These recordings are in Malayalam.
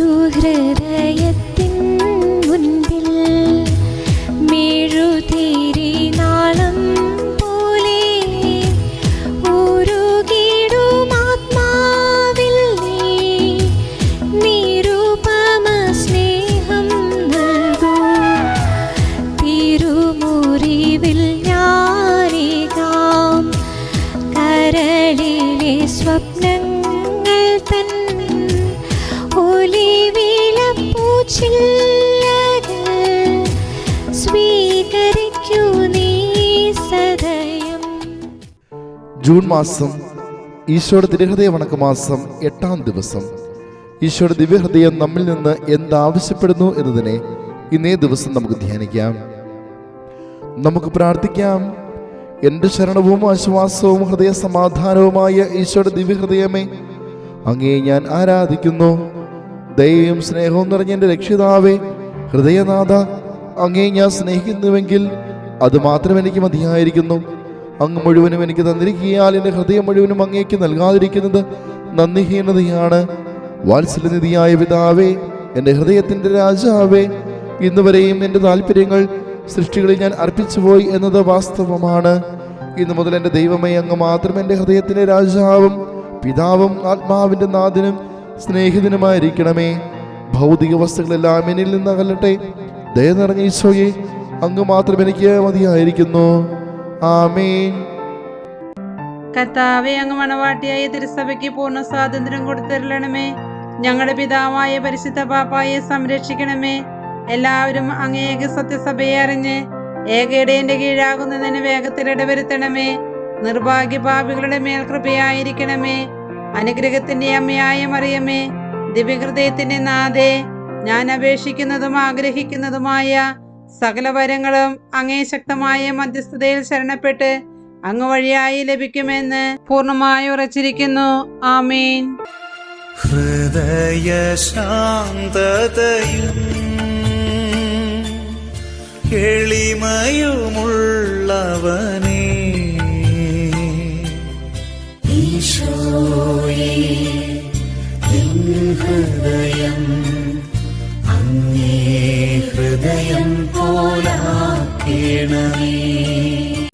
ഒരു ഹൃദയത്തിൻ മുൻപിൽ മെഴുതിരി നാളം പോലെ ഉരുകിടും ആത്മാവിൽ നീ. നിരുപമ സ്നേഹം നൽകൂ. തിരുമുറിവിൽ ഞാനേകാം. കരളിലെ സ്വപ്നങ്ങൾ ജൂൺ മാസം ഈശോയുടെ തിരുഹൃദയ വണക്ക മാസം എട്ടാം ദിവസം. ഈശോയുടെ ദിവ്യഹൃദയം നമ്മിൽ നിന്ന് എന്താവശ്യപ്പെടുന്നു എന്നതിനെ ഇന്നേ ദിവസം നമുക്ക് ധ്യാനിക്കാം. നമുക്ക് പ്രാർത്ഥിക്കാം. എന്റെ ശരണവും ആശ്വാസവും ഹൃദയ സമാധാനവുമായ ഈശോയുടെ ദിവ്യഹൃദയമേ അങ്ങേ ഞാൻ ആരാധിക്കുന്നു. ദയയും സ്നേഹവും നിറഞ്ഞ എന്റെ രക്ഷിതാവേ ഹൃദയനാഥ അങ്ങേ ഞാൻ സ്നേഹിക്കുന്നുവെങ്കിൽ അത് മാത്രം എനിക്ക് മതിയായിരിക്കുന്നു. അങ്ങ് മുഴുവനും എനിക്ക് തന്നിരിക്കിയാൽ എന്റെ ഹൃദയം മുഴുവനും അങ്ങേക്ക് നൽകാതിരിക്കുന്നത് നന്ദിഹീനതയാണ് വാത്സല്യനിധിയായ പിതാവേ എന്റെ ഹൃദയത്തിന്റെ രാജാവേ ഇന്നുവരെയും എന്റെ താല്പര്യങ്ങൾ സൃഷ്ടികളിൽ ഞാൻ അർപ്പിച്ചുപോയി എന്നത് വാസ്തവമാണ്. ഇന്നു മുതൽ എന്റെ ദൈവമേ അങ്ങ് മാത്രം എന്റെ ഹൃദയത്തിന്റെ രാജാവും പിതാവും ആത്മാവിന്റെ നാഥനും സ്നേഹിതനുമായിരിക്കണമേ. ഭൗതിക വസ്തുക്കളെല്ലാം എന്നിൽ നിന്ന് അകലട്ടെ. ദയ നിറഞ്ഞ ഈശോയെ അങ്ങ് മാത്രം എനിക്ക് മതിയായിരിക്കുന്നു. കർത്താവെ അങ്ങ് മണവാട്ടിയായ തിരുസഭയ്ക്ക് പൂർണ സ്വാതന്ത്ര്യം കൊടുത്തിരണമേ ഞങ്ങളുടെ പിതാവായ പരിശുദ്ധ പാപ്പായെ സംരക്ഷിക്കണമേ. എല്ലാവരും അങ്ങേക സത്യസഭയെ അറിഞ്ഞ് ഏകയുടെ കീഴാകുന്നതിന് വേഗത്തിൽ ഇടവരുത്തണമേ. നിർഭാഗ്യ പാപികളുടെ മേൽ കൃപയായിരിക്കണമേ. അനുഗ്രഹത്തിന്റെ അമ്മയായ മറിയമേ ദിവ്യഹൃദയത്തിന്റെ നാഥേ ഞാൻ അപേക്ഷിക്കുന്നതും ആഗ്രഹിക്കുന്നതുമായ സകല വരങ്ങളും അങ്ങേ ശക്തമായ മധ്യസ്ഥതയിൽ ശരണപ്പെട്ട് അങ്ങ് വഴിയായി ലഭിക്കുമെന്ന് പൂർണമായി ഉറച്ചിരിക്കുന്നു. ആമീൻ. ഹൃദയശാന്തതയും എളിമയുമുള്ളവനേ. ഈശോയേ ഹൃദയം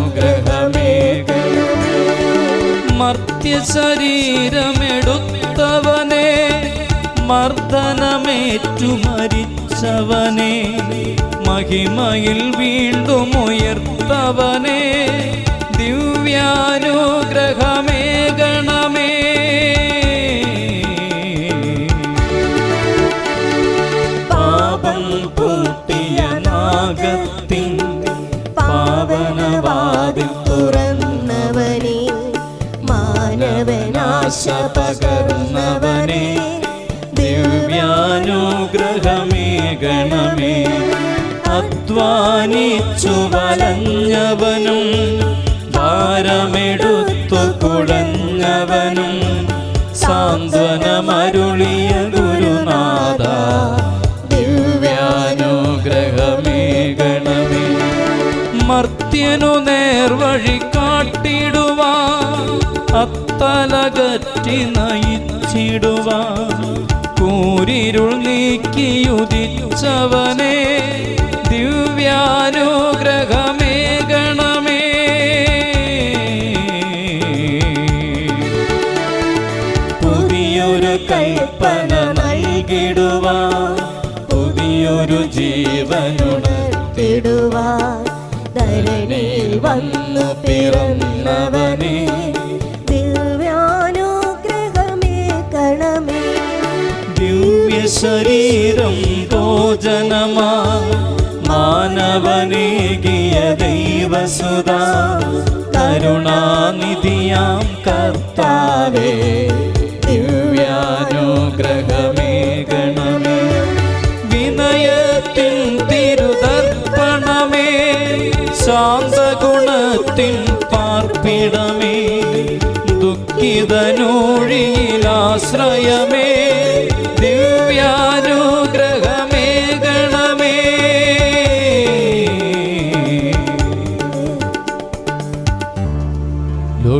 ദിവ്യാനുഗ്രഹമേ ഗണമേ മർത്യ ശരീരമെടുത്തവനെ മർദ്ദനമേറ്റു മരിച്ചവനെ മഹിമയിൽ വീണ്ടും ഉയർത്തവനെ ദിവ്യാനുഗ്രഹമേ ഗണമേ അധ്വാനിച്ചു വലഞ്ഞവനും ഭാരമെടുത്തു കുഴഞ്ഞവനും സാന്ത്വനമരുളിയ ഗുരുനാഥ ദിവ്യാനുഗ്രഹമേ ഗണമേ മർത്യനു നേർവഴി കാട്ടിടുവാ അത്തലകറ്റി നയിച്ചിടുവാ. കൂരിരുൾ നീക്കിയുദിച്ചവനെ പുതിയൊരു കൽപ്പന പുതിയൊരു ജീവനുണർത്തിടുവാൻ തിടുവാൻ ധരണിയിൽ വന്നു പിറന്നവനെ. ദിവ്യാനുഗ്രഹമേ കണമേ ദിവ്യ ശരീരം ഭോജനമാ. മാനവനേകിയ ദൈവസുത കരുണാനിധിയാം കർത്താവേ ദിവ്യാനുഗ്രഹമേകണമേ വിനയത്തിൻ തിരുതർപ്പണമേ ശാന്തഗുണത്തിൻ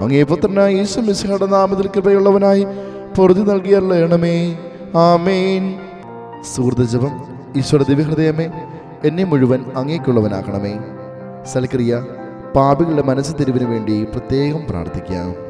അങ്ങേ പുത്രനായ യേശു മിശിഹയുടെ നാമത്തിൽ കൃപയുള്ളവനായി പൊറുതി നൽകിയല്ലേണമേ ആമേൻ. സുഹൃത്ത് ജപം ഈശ്വര ദിവ്യഹൃദയമേ എന്നെ മുഴുവൻ അങ്ങേക്കുള്ളവനാക്കണമേ. സൽക്രിയ പാപികളുടെ മനസ്സ് തിരിവിന് വേണ്ടി പ്രത്യേകം പ്രാർത്ഥിക്കാം.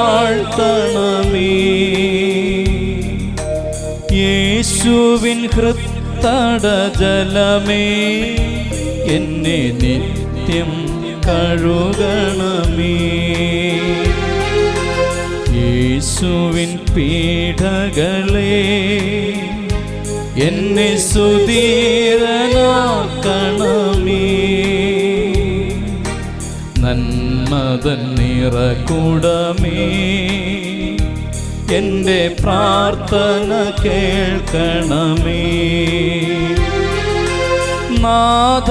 ലഹരിയിലാഴ്ത്തണമേ യേശുവിൻ ഹൃത്തട ജലമേ എന്നെ നിത്യം കഴുകണമേ. യേശുവിൻ പീഠകളെ എന്നെ സുധീരനാക്കണമേ. നന്മതൻ നിറകുടമേ എന്റെ പ്രാർത്ഥന കേൾക്കണമേ. നാഥ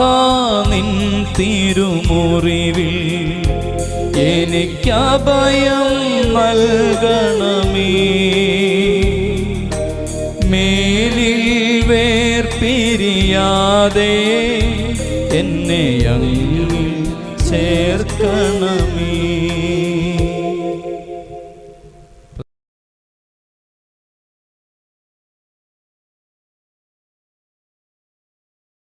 നിൻ തിരുമുറിവിൽ എനിക്കഭയം നൽകണമേ. മേലിൽ വേർപിരിയാതെ എന്നെ അങ്ങിൽ ചേർക്കണമേ.